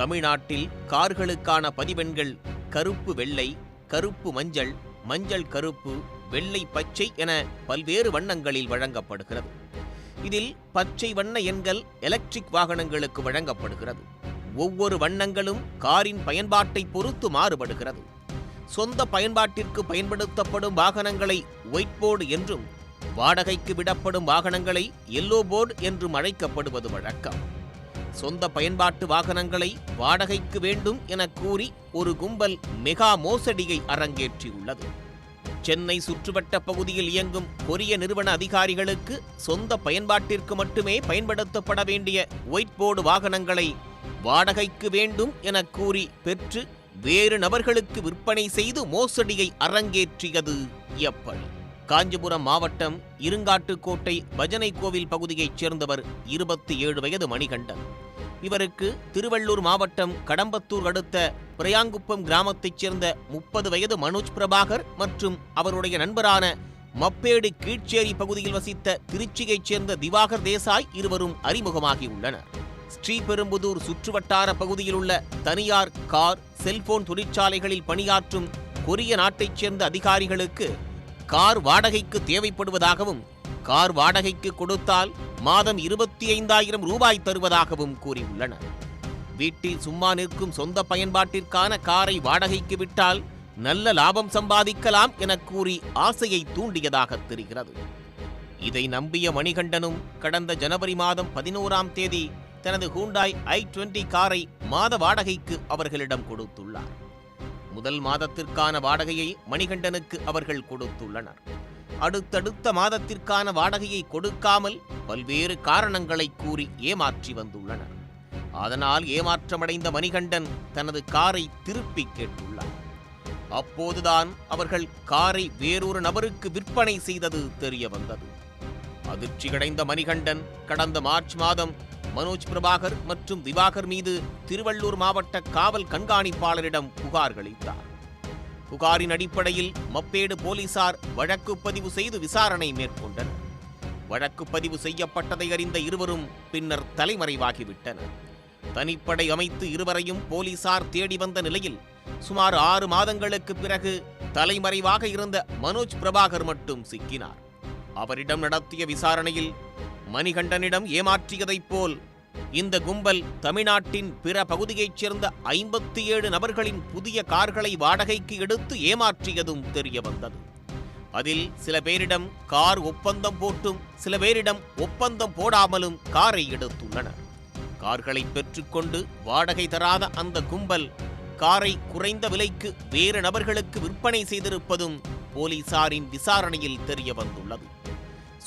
தமிழ்நாட்டில் கார்களுக்கான பதிவெண்கள் கருப்பு வெள்ளை கருப்பு மஞ்சள் மஞ்சள் கருப்பு வெள்ளை பச்சை என பல்வேறு வண்ணங்களில் வழங்கப்படுகிறது. இதில் பச்சை வண்ண எண்கள் எலக்ட்ரிக் வாகனங்களுக்கு வழங்கப்படுகிறது. ஒவ்வொரு வண்ணங்களும் காரின் பயன்பாட்டை பொறுத்து மாறுபடுகிறது. சொந்த பயன்பாட்டிற்கு பயன்படுத்தப்படும் வாகனங்களை ஒயிட் போர்டு என்றும் வாடகைக்கு விடப்படும் வாகனங்களை எல்லோ போர்டு என்றும் அழைக்கப்படுவது வழக்கம். சொந்த பயன்பாட்டு வாகனங்களை வாடகைக்கு வேண்டும் என கூறி ஒரு கும்பல் மெகா மோசடியை அரங்கேற்றியுள்ளது. சென்னை சுற்றுவட்ட பகுதியில் இயங்கும் கொரிய நிறுவன அதிகாரிகளுக்கு சொந்த பயன்பாட்டிற்கு மட்டுமே பயன்படுத்தப்பட வேண்டிய ஒயிட் போர்டு வாகனங்களை வாடகைக்கு வேண்டும் என கூறி பெற்று வேறு நபர்களுக்கு விற்பனை செய்து மோசடியை அரங்கேற்றியது எப்படி காஞ்சிபுரம் மாவட்டம் இருங்காட்டுக்கோட்டை பஜனை கோவில் பகுதியைச் சேர்ந்தவர் இருபத்தி ஏழு வயது மணிகண்டன். இவருக்கு திருவள்ளூர் மாவட்டம் கடம்பத்தூர் அடுத்த பிரயாங்குப்பம் கிராமத்தைச் சேர்ந்த முப்பது வயது மனோஜ் பிரபாகர் மற்றும் அவருடைய நண்பரான மப்பேடு கீழ்ச்சேரி பகுதியில் வசித்த திருச்சியைச் சேர்ந்த திவாகர் தேசாய் இருவரும் அறிமுகமாகியுள்ளனர் ஸ்ரீபெரும்புதூர் சுற்றுவட்டார பகுதியில் உள்ள தனியார் கார் செல்போன் தொழிற்சாலைகளில் பணியாற்றும் கொரிய நாட்டைச் சேர்ந்த அதிகாரிகளுக்கு கார் வாடகைக்கு தேவைப்படுவதாகவும் கார் வாடகைக்கு கொடுத்தால் மாதம் இருபத்தி ஐந்தாயிரம் ரூபாய் தருவதாகவும் கூறியுள்ளனர். வீட்டில் சும்மா நிற்கும் சொந்த பயன்பாட்டிற்கான காரை வாடகைக்கு விட்டால் நல்ல லாபம் சம்பாதிக்கலாம் என கூறி ஆசையை தூண்டியதாக தெரிகிறது. இதை நம்பிய மணிகண்டனும் கடந்த ஜனவரி மாதம் பதினோராம் தேதி தனது ஹூண்டாய் ஐ டுவெண்டி காரை மாத வாடகைக்கு அவர்களிடம் கொடுத்துள்ளார். முதல் மாதத்திற்கான வாடகையை மணிகண்டனுக்கு அவர்கள் கொடுத்துள்ளனர். அடுத்தடுத்த மாதத்திற்கான வாடகையை கொடுக்காமல் பல்வேறு காரணங்களை கூறி ஏமாற்றி வந்துள்ளனர். அதனால் ஏமாற்றமடைந்த மணிகண்டன் தனது காரை திருப்பி கேட்டுள்ளார். அப்போதுதான் அவர்கள் காரை வேறொரு நபருக்கு விற்பனை செய்தது தெரிய வந்தது அதிர்ச்சியடைந்த மணிகண்டன் கடந்த மார்ச் மாதம் மனோஜ் பிரபாகர் மற்றும் திவாகர் மீது திருவள்ளூர் மாவட்ட காவல் கண்காணிப்பாளரிடம் புகார் அளித்தார். புகாரின் அடிப்படையில் மப்பேடு போலீசார் வழக்கு பதிவு செய்து விசாரணை மேற்கொண்டனர். வழக்கு பதிவு செய்யப்பட்டதை அறிந்த இருவரும் பின்னர் தலைமறைவாகிவிட்டனர். தனிப்படை அமைத்து இருவரையும் போலீசார் தேடி வந்த நிலையில் சுமார் ஆறு மாதங்களுக்கு பிறகு தலைமறைவாக இருந்த மனோஜ் பிரபாகர் மட்டும் சிக்கினார். அவரிடம் நடத்திய விசாரணையில் மணிகண்டனிடம் ஏமாற்றியதைப் போல் இந்த கும்பல் தமிழ்நாட்டின் பிற பகுதியைச் சேர்ந்த ஐம்பத்தி ஏழு நபர்களின் புதிய கார்களை வாடகைக்கு எடுத்து ஏமாற்றியதும் தெரிய வந்தது அதில் சில பேரிடம் கார் ஒப்பந்தம் போட்டும் சில பேரிடம் ஒப்பந்தம் போடாமலும் காரை எடுத்துள்ளனர். கார்களை பெற்றுக்கொண்டு வாடகை தராத அந்த கும்பல் காரை குறைந்த விலைக்கு வேறு நபர்களுக்கு விற்பனை செய்திருப்பதும் போலீசாரின் விசாரணையில் தெரிய வந்துள்ளது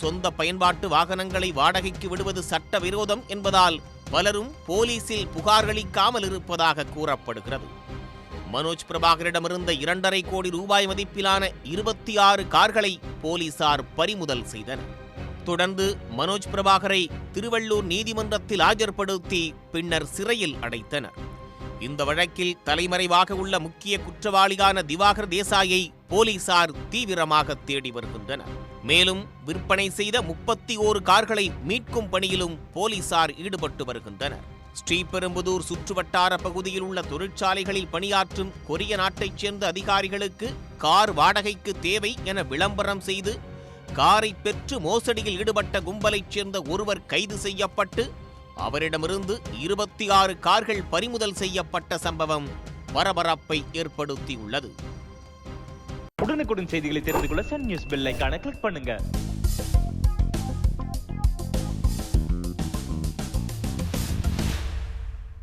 சொந்த பயன்பாட்டு வாகனங்களை வாடகைக்கு விடுவது சட்ட விரோதம் என்பதால் பலரும் போலீசில் புகார்களிக்காமல் இருப்பதாக கூறப்படுகிறது. மனோஜ் பிரபாகரிடமிருந்த இரண்டரை கோடி ரூபாய் மதிப்பிலான இருபத்தி ஆறு கார்களை போலீசார் பறிமுதல் செய்தனர். தொடர்ந்து மனோஜ் பிரபாகரை திருவள்ளூர் நீதிமன்றத்தில் ஆஜர்படுத்தி பின்னர் சிறையில் அடைத்தனர். இந்த வழக்கில் தலைமறைவாக உள்ள முக்கிய குற்றவாளியான திவாகர் தேசாயை போலீசார் தீவிரமாக தேடி வருகின்றனர். மேலும் விற்பனை செய்த முப்பத்தி ஓரு கார்களை மீட்கும் பணியிலும் போலீசார் ஈடுபட்டு வருகின்றனர். ஸ்ரீபெரும்புதூர் சுற்றுவட்டார பகுதியில் உள்ள தொழிற்சாலைகளில் பணியாற்றும் கொரிய நாட்டைச் சேர்ந்த அதிகாரிகளுக்கு கார் வாடகைக்கு தேவை என விளம்பரம் செய்து காரை பெற்று மோசடியில் ஈடுபட்ட கும்பலைச் சேர்ந்த ஒருவர் கைது செய்யப்பட்டு அவரிடமிருந்து இருபத்தி ஆறு கார்கள் பறிமுதல் செய்யப்பட்ட சம்பவம் பரபரப்பை ஏற்படுத்தியுள்ளது. உடனுக்குடன் செய்திகளை தெரிந்து கொள்ள சன் நியூஸ் பெல் ஐகானை கிளிக் பண்ணுங்க.